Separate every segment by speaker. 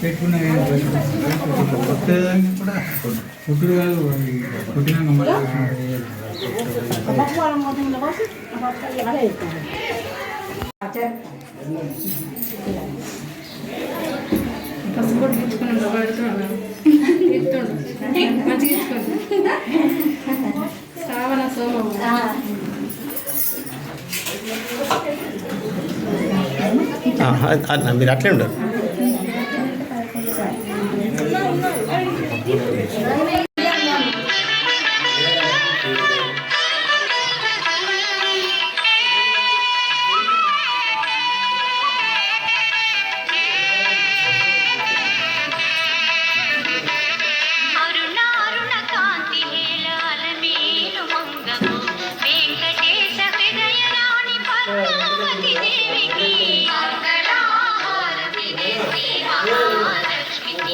Speaker 1: పెట్టుకున్న కొత్తదాన్ని కూడా పుట్టుడు కాదు పుట్టినాక మళ్ళీ
Speaker 2: పసుపు తెచ్చుకున్నాడు పడుతున్నాడు ఇస్తుండు మంచిగా ఇచ్చుకోండి. శ్రావణ సోమం
Speaker 3: అట్లే ఉండరు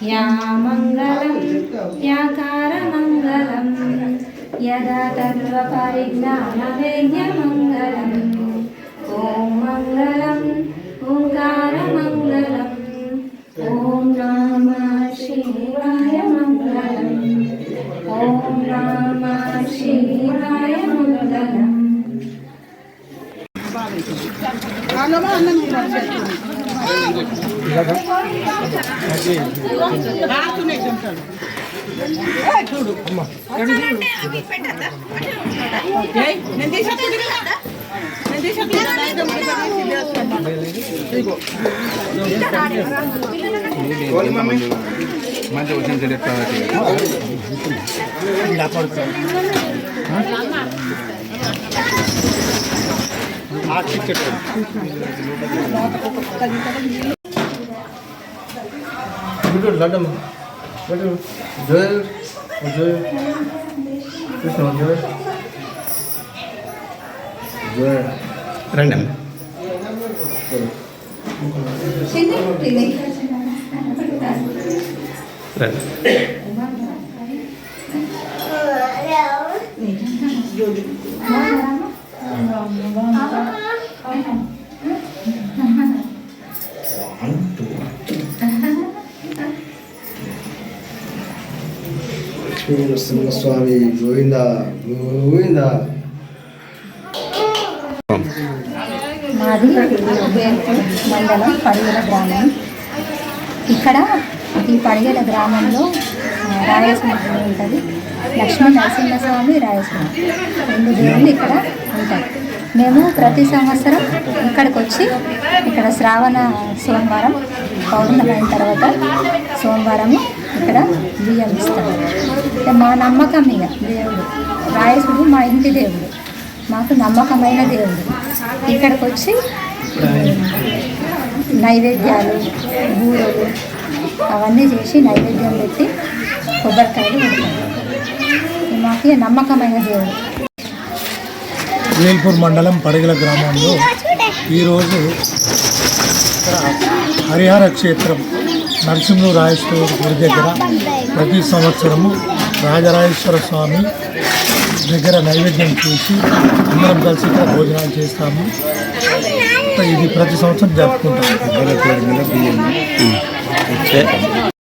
Speaker 4: శ్రీమంగళం శ్రీకార మంగళం సిద్ధబుద్ధ ముక్త రూపాత్మ మంగళం వామంగళం వాకార మంగళం వాదభేదరహిత పరబ్రహ్మ మంగళం యా మంగళం యాకార మంగళం యదా తత్వ పరిజ్ఞాన వేద్య
Speaker 1: వచ్చిన చెడు. ಬಿಡು
Speaker 3: ಲಡ್ಡಮ್ಮ ಬಿಡು ಜಯ ಜಯ ಕೃಷ್ಣ ಜಯ ಜಯ ರಂಡಮ್ಮ ರಂಡ
Speaker 5: లక్ష్మీ స్వామి గోవింద గోవింద.
Speaker 4: మాది మండలం పడిగల గ్రామం. ఇక్కడ ఈ పడిగల గ్రామంలో ఆ, రాయలసీమ గుడి ఉంటుంది. లక్ష్మీ నరసింహస్వామి రాయలసీమ. రెండు దేవుళ్ళు ఇక్కడ ఉంటాయి. మేము ప్రతి సంవత్సరం ఇక్కడికి వచ్చి ఇక్కడ శ్రావణ సోమవారం పౌర్ణమి అయిన తర్వాత సోమవారం ఇక్కడ బియ్యం ఇస్తాము అంటే మా నమ్మకం ఇక దేవుడు. రాయసుడు మా ఇంటి దేవుడు. మాకు నమ్మకమైన దేవుడు. ఇక్కడికి వచ్చి నైవేద్యాలు బూరలు అవన్నీ చేసి నైవేద్యం పెట్టి కొబ్బరికాయలు మాకు నమ్మకమైన దేవుడు.
Speaker 6: వేల్పూర్ మండలం పడిగల గ్రామంలో ఈరోజు ఇక్కడ హరిహర క్షేత్రం నరసింహులు రాజేశ్వర గుడి దగ్గర ప్రతి సంవత్సరము రాజరాజేశ్వర స్వామి దగ్గర నైవేద్యం చేసి అందరం కలిసి ఇక్కడ భోజనాలు చేస్తాము. ఇది ప్రతి సంవత్సరం జరుపుకుంటాము